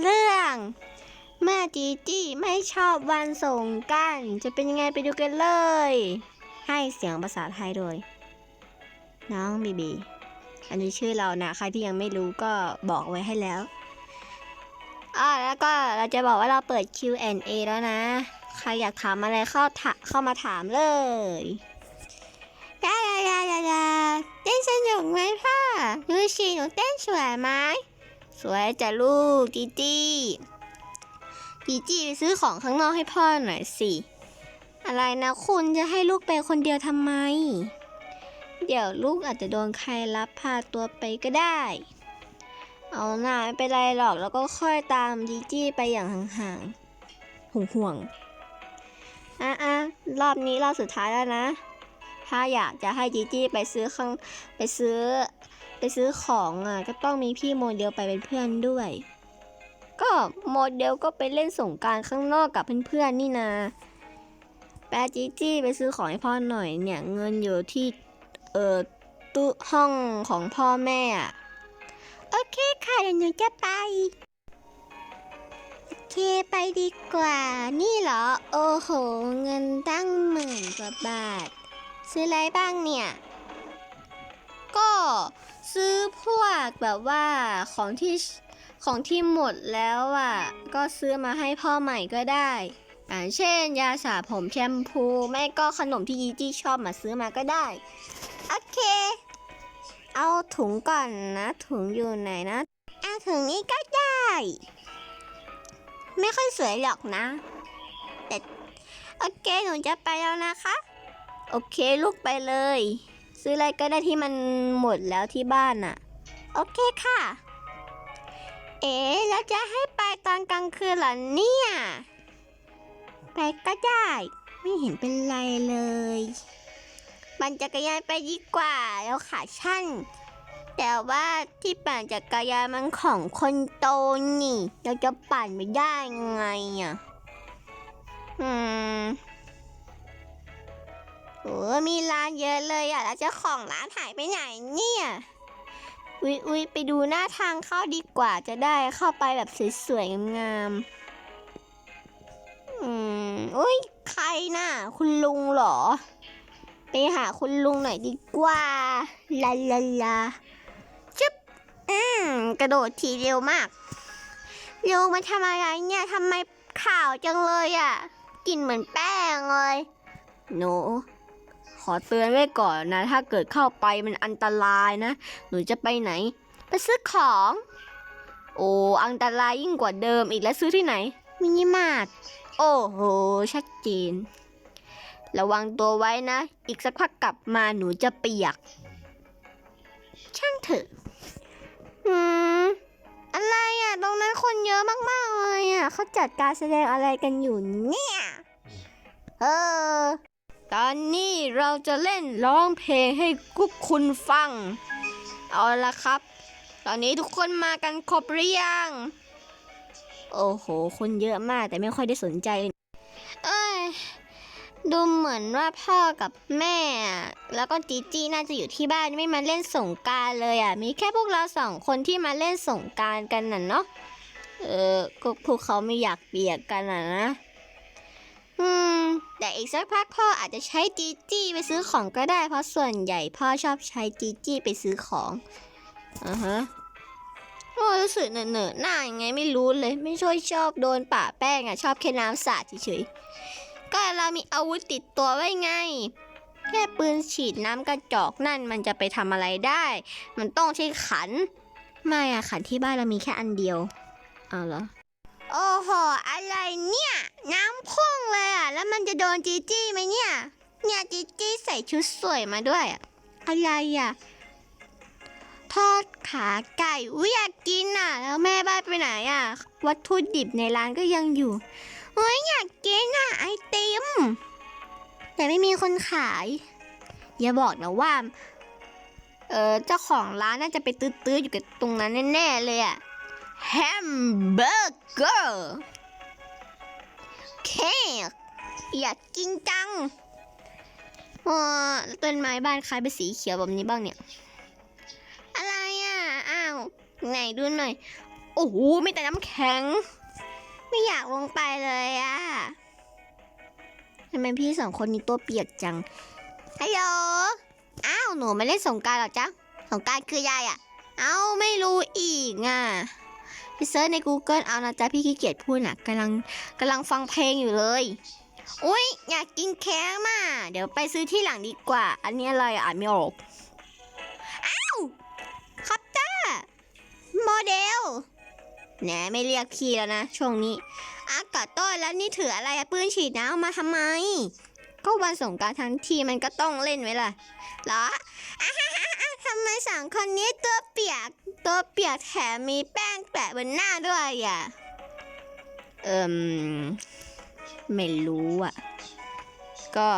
เรื่องแม่จีจี้ไม่ชอบวันสงกรารจะเป็นยังไงไปดูกันเลย ให้เสียงภาษาไทยโดย น้องบีบี อันนี้ชื่อเรานะ ใครที่ยังไม่รู้ก็บอกไว้ให้แล้วอ่าแล้วก็เราจะบอกว่าเราเปิด Q&A แล้วนะ ใครอยากถามอะไรเข้าถาเข้ามาถามเลยยายายายายาเต้นสนุกไหมพ่อดูสิหนูเต้นสวยไหม สวยจ้ะลูกจีจี้จีจี้ไปซื้อของข้างนอกให้พ่อหน่อยสิ อะไรนะคุณจะให้ลูกไปคนเดียวทำไม เดี๋ยวลูกอาจจะโดนใครรับพาตัวไปก็ได้ เอาหน่าไม่เป็นไรหรอกแล้วก็ค่อยตามจีจี้ไปอย่างห่างๆห่วงๆอะอะรอบนี้รอบสุดท้ายแล้วนะ ถ้าอยากจะให้จีจี้ไปซื้อข้างไปซื้อ ไปซื้อของอะก็ต้องมีพี่โมเดลไปเป็นเพื่อนด้วย ก็โมเดลก็ไปเล่นสงการข้างนอกกับเพื่อนๆนี่นาแปจีจี้ไปซื้อของให้พ่อหน่อยเนี่ยเงินอยู่ที่เอ่อตู้ห้องของพ่อแม่อะโอเคค่ะเดี๋ยวหนูจะไปโอเคไปดีกว่า นี่เหรอ โอ้โห เงินตั้งหมื่นกว่าบาท ซื้ออะไรบ้างเนี่ย ก็ ซื้อพวกแบบว่าของที่ของที่หมดแล้วอะ ก็ซื้อมาให้พ่อใหม่ก็ได้อ่าเช่น ยาสระผมแชมพูไม่ก็ขนมที่ยีจี้ชอบมาซื้อมาก็ได้ โอเค เอาถุงก่อนนะ ถุงอยู่ไหนนะเอาถุงนี้ก็ได้ ไม่ค่อยสวยหรอกนะ แต่ โอเค หนูจะไปแล้วนะคะ โอเค ลูกไปเลย ซื้ออะไรก็ได้ที่มันหมดแล้วที่บ้านน่ะโอเคค่ะ เอ๋แล้วจะให้ไปตอนกลางคืนเหรอเนี่ย ไปก็ได้ ไม่เห็นเป็นไรเลยปั่นจักรยานไปดีกว่าแล้วขาชั่น แต่ว่าที่ปั่นจักรยานมันของคนโตนี่ เราจะปั่นไม่ได้ไงอะอืม โอ้มีร้านเยอะเลยอะ แล้วเจ้าของร้านหายไปไหนเนี่ยอุ๊ยอุ๊ยไปดูหน้าทางเข้าดีกว่าจะได้เข้าไปแบบสวยๆงามๆ อืมอุ้ยใครน่ะ คุณลุงเหรอ ไปหาคุณลุงหน่อยดีกว่า ลาลาลาจึ๊บ อืมกระโดดทีเร็วมากลุงมาทำอะไรเนี่ยทำไมข่าวจังเลยอะกลิ่นเหมือนแป้งเลย หนู ขอเตือนไว้ก่อนนะ ถ้าเกิดเข้าไปมันอันตรายนะ หนูจะไปไหน ไปซื้อของ โอ้อันตรายยิ่งกว่าเดิมอีกแล้วซื้อที่ไหน มินิมาร์ทโอ้โห ชัดเจน ระวังตัวไว้นะ อีกสักพักกลับมาหนูจะเปียก ช่างเถอะอืมอะไรอะ ตรงนั้นคนเยอะมากๆเลยอะเขาจัดการแสดงอะไรกันอยู่เนี่ย เออ ตอนนี้เราจะเล่นร้องเพลงให้กุ๊กคุณฟัง เอาละครับ ตอนนี้ทุกคนมากันครบหรือยัง โอ้โห คนเยอะมากแต่ไม่ค่อยได้สนใจ เอ้ย ดูเหมือนว่าพ่อกับแม่ แล้วก็จีจี้น่าจะอยู่ที่บ้านไม่มาเล่นสงการเลยอะ มีแค่พวกเราสองคนที่มาเล่นสงการกันน่ะเนาะ เออพวกเขาไม่อยากเปียกกันอะนะ อืม แต่อีกสักพักพ่ออาจจะใช้จีจี้ไปซื้อของก็ได้ เพราะส่วนใหญ่พ่อชอบใช้จีจี้ไปซื้อของอ่าฮะโอ้รู้สึกเหนอะเหนอะหน้ายังไงไม่รู้เลย ไม่ช่วยชอบโดนปะแป้งอะชอบแค่น้ำสาดเฉยๆก็เรามีอาวุธติดตัวไว้ไง แค่ปืนฉีดน้ำกระจอกนั่นมันจะไปทำอะไรได้ มันต้องใช้ขัน ไม่อะขันที่บ้านเรามีแค่อันเดียว เอาเหรอ โอ้โห อะไรเนี่ย น้ำพุ่งเลยอะ แล้วมันจะโดนจีจี้ไหมเนี่ย เนี่ยจีจี้ใส่ชุดสวยมาด้วยอะอะไรอะ ทอดขาไก่อุ้ยอยากกินอะ แล้วแม่บ้านไปไหนอะ วัตถุดิบในร้านก็ยังอยู่เฮ้ยอยากกินอะไอติม แต่ไม่มีคนขาย อย่าบอกนะว่า เออเจ้าของร้านน่าจะไปตื้อๆอยู่กับตรงนั้นแน่ๆเลยอะ แฮมเบอร์เกอร์เค้กอยากกินจังอ๋อต้นไม้บ้านใครเป็นสีเขียวแบบนี้บ้างเนี่ย อะไรอะ อ้าว ไหนดูหน่อย โอ้โหไม่แต่น้ำแข็ง ไม่อยากลงไปเลยอะทำไมพี่สองคนนี้ตัวเปียกจังฮัลโหลอ้าว หนูไม่เล่นสงกรารหรอจ๊ะ สงกรารคือยายอะเอ้า ไม่รู้อีกอะ เซิร์ชใน Google เอานะจ๊ะพี่ขี้เกียจพูดน่ะกำลังกำลังฟังเพลงอยู่เลย อุ้ยอยากกินแค้กมาเดี๋ยวไปซื้อที่หลังดีกว่า อันนี้อะไรอะไม่ออก อ้าวครับจ้าโมเดลแหนไม่เรียกพี่แล้วนะ ช่วงนี้ อากาศต้อนแล้วนี่ถืออะไรปืนฉีดน้ำมาทำไม ก็วันสงการทั้งทีมันก็ต้องเล่นไว้ล่ะเหรอทำไมสองคนนี้ตัว ยกตัวเปียกแถมมีแป้งแปะบนหน้าด้วยอะ เอิมไม่รู้อะ ก็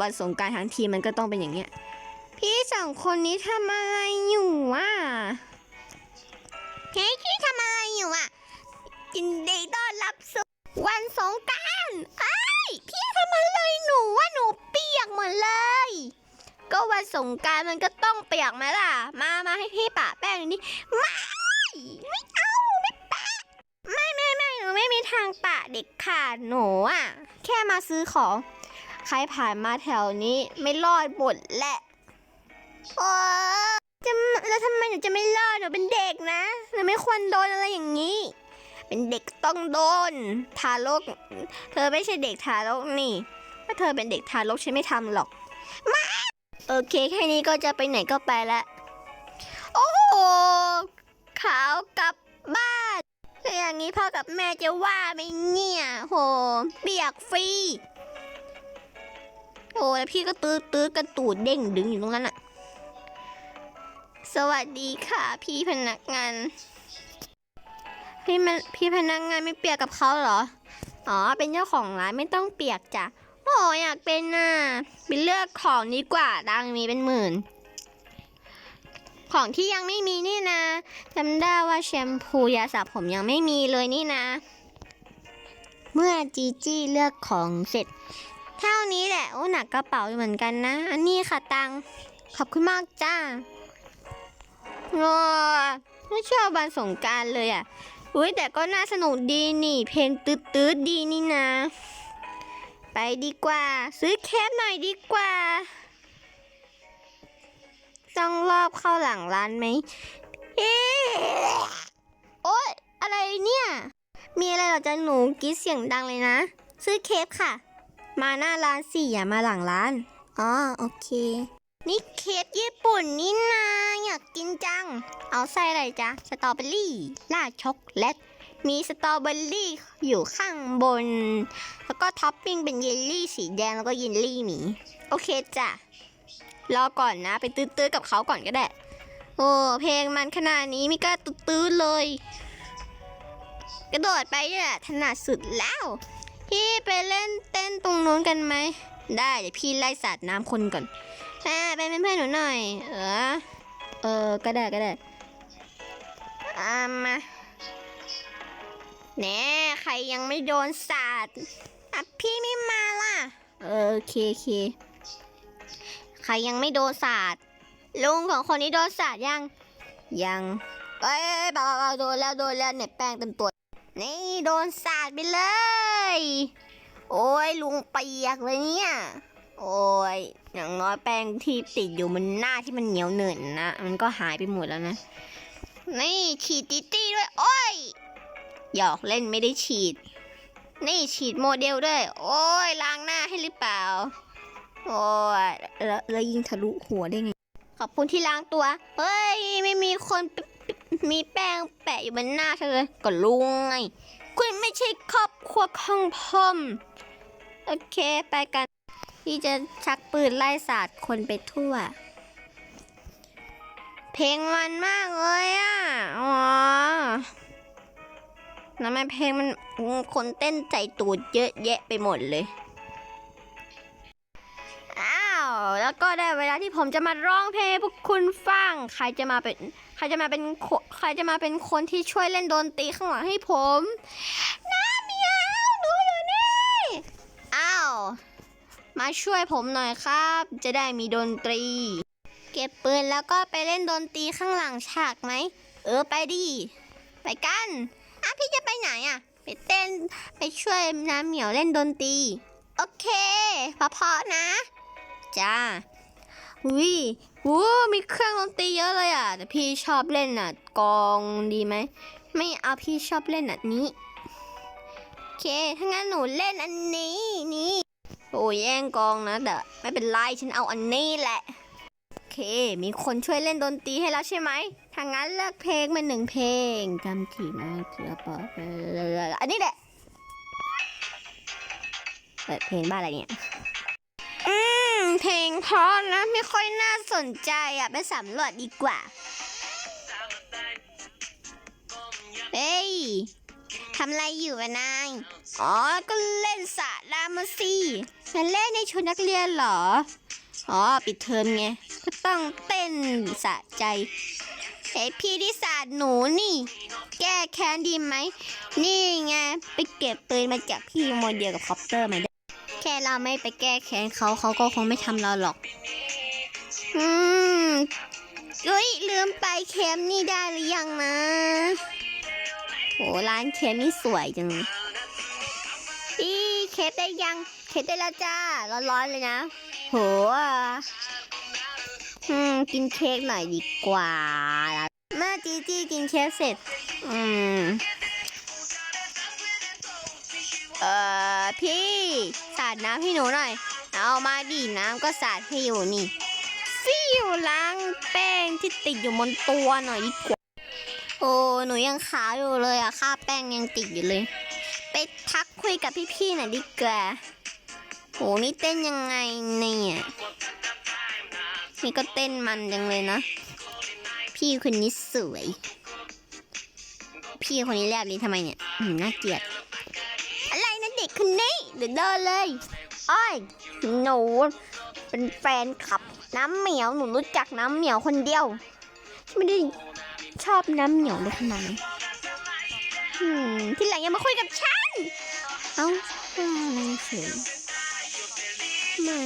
วันสงกรารทั้งทีมันก็ต้องเป็นอย่างเงี้ย พี่สองคนนี้ทำอะไรอยู่อะเฮ้ยพี่ทำอะไรอยู่อะยินดีต้อนรับสู่วันสงกรารไอ้ยพี่ทำอะไรหนูว่าหนูเปียกหมดเลย ก็วันสงการมันก็ต้องเปียกไหมล่ะ มามาให้พี่ปะแป้งนี่ไม่ไม่เอาไม่ปะไม่ไม่ไม่หนูไม่มีทางปะเด็กขาดหนูอะ แค่มาซื้อของ ใครผ่านมาแถวนี้ไม่รอดหมดแหละโอ้จะแล้วทำไมหนูจะไม่รอดหนูเป็นเด็กนะหนูไม่ควรโดนอะไรอย่างนี้ เป็นเด็กต้องโดน ทารก เธอไม่ใช่เด็กทารกนี่ ถ้าเธอเป็นเด็กทารกฉันไม่ทำหรอกมา โอเคแค่นี้ก็จะไปไหนก็ไปละโอ้โหขาวกลับบ้านอย่างนี้พ่อกับแม่จะว่าไหมเนี่ยโหเปียกฟรีโอ้แล้วพี่ก็ตื้อตื้อกระตูดเด้งดึงอยู่ตรงนั้นอะสวัสดีค่ะ พี่พนักงานพี่มันพี่พนักงานไม่เปียกกับเขาเหรอ อ๋อ เป็นเจ้าของร้านไม่ต้องเปียกจ้ะ โอ้อยากเป็นน่ะไปเลือกของนี้กว่าดังมีเป็นหมื่น ของที่ยังไม่มีนี่นะจำได้ว่าแชมพูยาสระผมยังไม่มีเลยนี่นะ เมื่อจีจี้เลือกของเสร็จ เท่านี้แหละโอ้หนักกระเป๋าเหมือนกันนะ อันนี้ค่ะตังขอบคุณมากจ้าโอ้ไม่ชอบวันสงการเลยอะ อุ้ยแต่ก็น่าสนุกดีนี่ เพลงตืดตืดๆดีนี่นะ ไปดีกว่า ซื้อแคปหน่อยดีกว่า ต้องรอบเข้าหลังร้านไหมเอ๊โอ๊ยอะไรเนี่ย มีอะไรเหรอจ๊ะหนูกรีดเสียงดังเลยนะ ซื้อเคปค่ะ มาหน้าร้านสิอย่ามาหลังร้านอ๋อโอเค นี่เคปญี่ปุ่นนี่นาอยากกินจัง เอาไส้อะไรจ๊ะสตรอเบอรี่ราช็อกโกแลต มีสตรอเบอรี่อยู่ข้างบน แล้วก็ท็อปปิ้งเป็นเยลลี่สีแดงแล้วก็เยลลี่หมี โอเคจ้ะ รอก่อนนะ ไปตื้อๆกับเขาก่อนก็ได้ โอ้เพลงมันขนาดนี้ไมิกล้าตื้อๆเลย กระโดดไปเนี่ยถนัดสุดแล้ว พี่ไปเล่นเต้นตรงนู้นกันไหม ได้เดี๋ยวพี่ไล่สาดน้ำคนก่อนอ่าไปเป็นเพื่อนหนูหน่อย เออ เออ ก็ได้ก็ได้อ่ามา แหน่ใครยังไม่โดนสาดอะพี่ไม่มาล่ะ เออโอเคโอเค ใครยังไม่โดนสาดลุงของคนนี้โดนสาดยัง ยัง เอ้ยเบาๆโดนแล้วโดนแล้วเนี่ยแป้งเต็มตัว นี่โดนสาดไปเลย โอ้ยลุงเปียกเลยเนี่ย โอ้ยอย่างน้อยแป้งที่ติดอยู่มันหน้าที่มันเหนียวเหนินนะ มันก็หายไปหมดแล้วนะ นี่ฉีดติตี้ด้วย โอ้ย หยอกเล่นไม่ได้ฉีด นี่ฉีดโมเดลด้วย โอ้ยล้างหน้าให้หรือเปล่า โอ้ยแล้วแล้วยิงทะลุหัวได้ไง ขอบคุณที่ล้างตัว เฮ้ย ไม่มีคนมีแป้งแปะอยู่บนหน้าเธอเลยก็ลุงไง คุณไม่ใช่ครอบครัวของผมโอเคไปกัน ที่จะชักปืนไล่สาดคนไปทั่ว เพลงมันมากเลยอะ อ๋อ ทำไมเพลงมันคนเต้นใจตูดเยอะแยะไปหมดเลย อ้าว แล้วก็ได้เวลาที่ผมจะมาร้องเพลงให้พวกคุณฟัง ใครจะมาเป็น ใครจะมาเป็น ใครจะมาเป็นคนที่ช่วยเล่นดนตรีข้างหลังให้ผมน้าเมียวหนูอยู่นี่ อ้าว มาช่วยผมหน่อยครับ จะได้มีดนตรี เก็บปืนแล้วก็ไปเล่นดนตรีข้างหลังฉากไหม เออไปดิ ไปกัน อะพี่จะไปไหนอะ ไปเต้นไปช่วยน้ำเหมียวเล่นดนตรี โอเคพอๆนะ จ้าวิวู้มีเครื่องดนตรีเยอะเลยอะ แต่พี่ชอบเล่นอะกลองดีไหม ไม่เอาพี่ชอบเล่นอันนี้ โอเค ถ้างั้นหนูเล่นอันนี้นี่ โอ้ยแย่งกองนะแต่ไม่เป็นไรฉันเอาอันนี้แหละ เค มีคนช่วยเล่นดนตรีให้แล้วใช่ไหมถ้างั้นเลือกเพลงมาหนึ่งเพลงจำที่มาเกือปออันนี้แหละ เปิดเพลงบ้าอะไรเนี่ย อืม เพลงเพราะนะไม่ค่อยน่าสนใจอะ ไปสำรวจดีกว่า เฮ้ยทำอะไรอยู่วะนาย อ๋อ ก็เล่นสระน้ำมาสิฉันเล่นในชุดนักเรียนเหรอ อ๋อ ปิดเทอมไง ต้องเต้นสะใจเฮ้ยพี่ที่สาดหนูนี่ แก้แค้นดีไหม นี่ไงไปเก็บปืนมาจากพี่โมเดลกับคอปเตอร์มาได้แค่เราไม่ไปแก้แค้นเขาเขาก็คงไม่ทำเราหรอก อืมเฮ้ยลืมไปเค็มนี่ได้หรือยังนะโหร้านเค้กนี่สวยจังพี่เค้กได้ยังเค้กได้แล้วจ้าร้อนๆเลยนะ โห อืมกินเค้กหน่อยดีกว่า เมื่อจีจี้กินเค้กเสร็จ อืม เอ่อ พี่สาดน้ำให้หนูหน่อย เอามาดิน้ำก็สาดให้อยู่นี่ฟิวล้างแป้งที่ติดอยู่บนตัวหน่อยดีกว่า โอ้หนูยังขาวอยู่เลยอะค่าแป้งยังติดอยู่เลย ไปทักคุยกับพี่ๆหน่อยดีกว่าโหนี่เต้นยังไงเนี่ย นี่ก็เต้นมันจังเลยนะ พี่คนนี้สวย พี่คนนี้แลบลิ้นทำไมเนี่ยอืมน่าเกลียด อะไรนะเด็กคนนี้ เดี๋ยวเดินเลยอ้อยหนูเป็นแฟนคลับ น้ำเหมียวหนูรู้จักน้ำเหมียวคนเดียว ไม่ได้ชอบน้ำเหนียวเลยขนาดนั้นอืมที่หลังย่ามาคุยกับฉัน เอ้าอะไรเสียไม่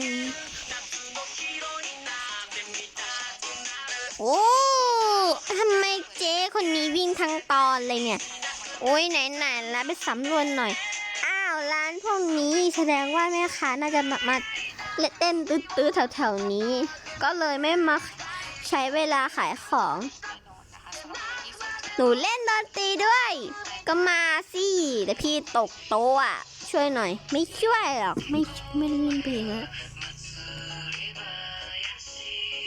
โอ้ทำไมเจ๊คนนี้วิ่งทั้งตอนเลยเนี่ย โอ้ยไหนๆแล้วไปสำรวจหน่อย อ้าวร้านพวกนี้แสดงว่าแม่ค้าน่าจะมามาเต้นตื้อๆแถวๆนี้ ก็เลยไม่มาใช้เวลาขายของ หนูเล่นดนตรีด้วย ก็มาสิแต่พี่ตกโต๊ะอะช่วยหน่อย ไม่ช่วยหรอก ไม่ไม่ได้ยินเพลงอะ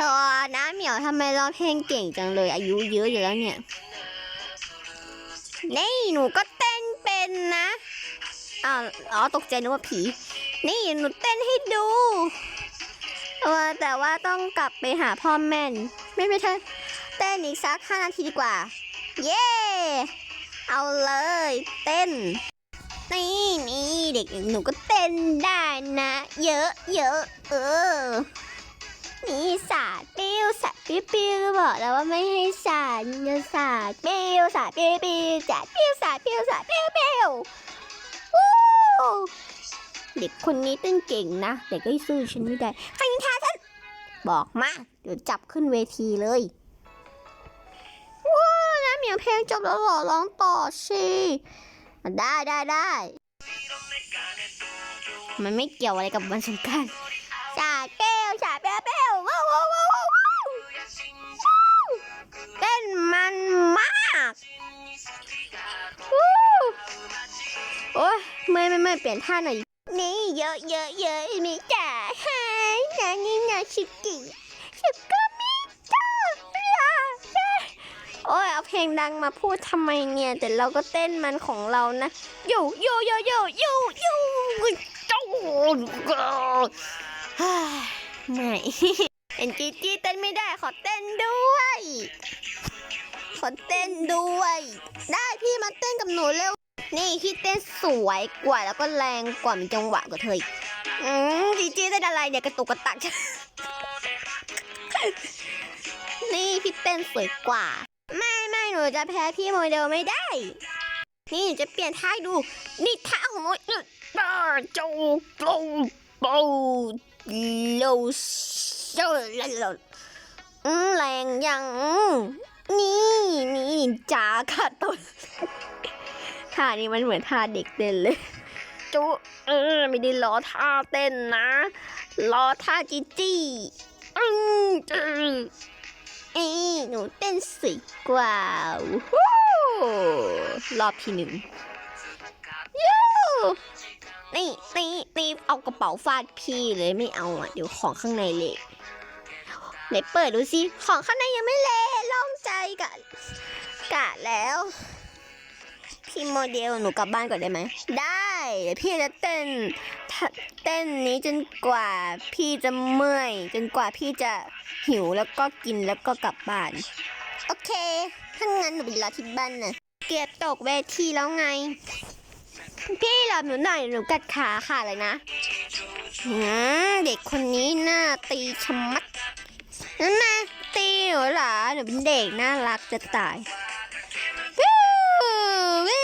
ตัวน้าเหมียวทำไมร้องเพลงเก่งจังเลย อายุเยอะอยู่แล้วเนี่ยนี่หนูก็เต้นเป็นนะอ้าวอ๋อตกใจนึกว่าผี นี่หนูเต้นให้ดูเออแต่ว่าต้องกลับไปหาพ่อแม่ไม่ไม่ใช่เต้นอีกสักห้านาทีดีกว่า เย้เอาเลยเต้นนี่นี่เด็กหนูก็เต้นได้นะ เยอะเยอะเออ นี่สาดปิ้วสาดปิ้วปิ้วบอกแล้วว่าไม่ให้สาดจะสาดปิ้วสาดปิ้วปิ้วสาดปิ้วสาดปิ้วสาดปิ้วปิ้ววู้เด็กคนนี้เต้นเก่งนะแต่ก็สู้ฉันไม่ได้ใครนินทาฉันบอกมาเดี๋ยวจับขึ้นเวทีเลยว้าวน้ำเหมียวเพลงจบแล้วหรอร้องต่อสิได้ได้ได้มันไม่เกี่ยวอะไรกับวันสงการสาดเป มันมากวู้โอ้ยไม่ไม่ไม่เปลี่ยนท่าหน่อย นี่เยอะเยอะเยอะมีจ่าหายนานี่นาชิกิชิกามิจ้าลาโอ้ยเอาเพลงดังมาพูดทำไมเนี่ย แต่เราก็เต้นมันของเรานะอยู่อยู่อยู่อยู่อยู่อยู่เจ้าเฮ้ยไม่เอ็นจีจีเต้นไม่ได้ขอเต้นด้วย ขอเต้นด้วย ได้พี่มาเต้นกับหนูเร็ว นี่พี่เต้นสวยกว่าแล้วก็แรงกว่ามีจังหวะกว่าเธออีกอืมจีจีเต้นอะไรเนี่ยกระตุกกระตัก นี่พี่เต้นสวยกว่า ไม่ไม่หนูจะแพ้พี่โมเดลไม่ได้ นี่จะเปลี่ยนท่าดู นี่ท่าของหนูอึดบ้าโจโปโปโลโซลอืมแรงยัง นี่นี่จ่าค่ะตุนท่านี้มันเหมือนท่าเด็กเต้นเลยจุเออไม่ได้ล้อท่าเต้นนะล้อท่าจีจี้อืมจืออ้ยหนูเต้นสวยกว่าวู้ฮู้รอบที่หนึ่งยูนี่นี่นี่เอากระเป๋าฟาดพี่เลยไม่เอาอะ เดี๋ยวของข้างในเละ ไหนเปิดดูสิ ของข้างในยังไม่เละล่องใจกะกะแล้ว พี่โมเดลหนูกลับบ้านก่อนได้ไหม ได้เดี๋ยวพี่จะเต้น เต้นนี้จนกว่าพี่จะเมื่อย จนกว่าพี่จะหิวแล้วก็กินแล้วก็กลับบ้าน โอเค ถ้างั้นหนูไปรอที่บ้านน่ะเกียบตกเวทีแล้วไง พี่รอหนูหน่อยหนูกัดขาค่ะเลยนะเด็กคนนี้หน้าตีชะมัด นั่นนะตีหนูเหรอหนูเป็นเด็กน่ารักจะตายวิววิ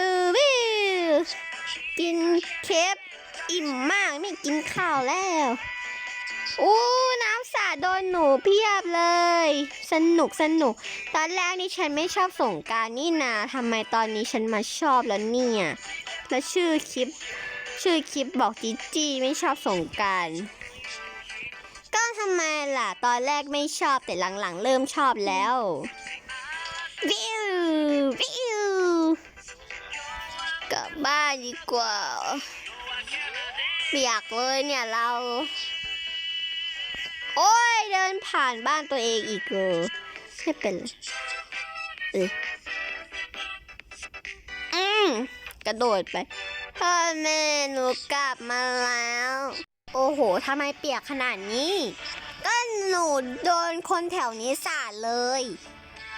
ววิวกินเคฟอิ่มมากไม่กินข้าวแล้วอู้น้ำสาดโดนหนูเพียบเลย สนุกสนุก ตอนแรกนี่ฉันไม่ชอบสงการนี่นาทำไมตอนนี้ฉันมาชอบแล้วเนี่ย แล้วชื่อคลิป ชื่อคลิปบอกจีจี้ไม่ชอบสงการ ทำไมล่ะ ตอนแรกไม่ชอบแต่หลังๆ เริ่มชอบแล้ววิววิวกลับบ้านดีกว่าเปียกเลยเนี่ยเรา โอ้ยเดินผ่านบ้านตัวเองอีกเออไม่เป็นเอออืมกระโดดไปพ่อแม่หนูกลับมาแล้ว โอ้โหทำไมเปียกขนาดนี้ ก็หนูโดนคนแถวนี้สาดเลย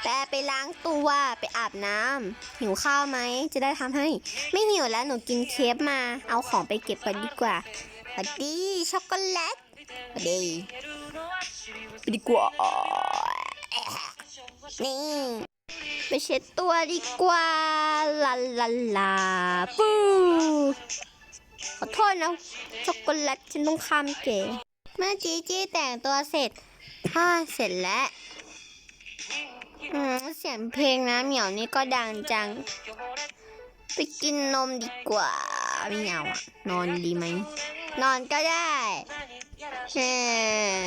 แต่ไปล้างตัวไปอาบน้ำหิวข้าวไหม จะได้ทำให้ ไม่หิวแล้วหนูกินเคฟมา เอาของไปเก็บกันดีกว่าสวัสดีช็อกโกแลตสวัสดีไปดีกว่า นี่ ไปเช็ดตัวดีกว่า ลาลาลาปู ขอโทษนะช็อกโกแลตฉันต้องข้ามเก๋เมื่อจีจี้แต่งตัวเสร็จถ้าเสร็จแล้วอืมเสียงเพลงนะเหมียวนี่ก็ดังจัง ไปกินนมดีกว่าไม่เอาอะนอนดีไหม นอนก็ได้เออ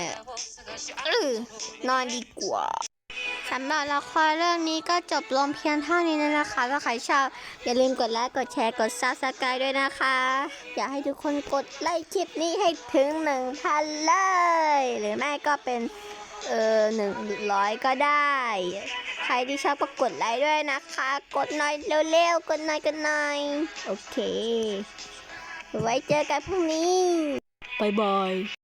เอนอนดีกว่าำหรับละครเรื่องนี้ก็จบลงเพียงเท่านี้นะคะ ถ้าใครชอบอย่าลืมกดไลค์ กดแชร์ กดซับสไครต์ด้วยนะคะ อยากให้ทุกคนกดไลค์คลิปนี้ให้ถึงหนึ่งพันเลย หรือไม่ก็เป็นเออหนึ่งร้อยก็ได้ ใครที่ชอบก็กดไลค์ด้วยนะคะ กดหน่อยเร็วๆ กดหน่อยกดหน่อย โอเค ไว้เจอกันพรุ่งนี้บายบาย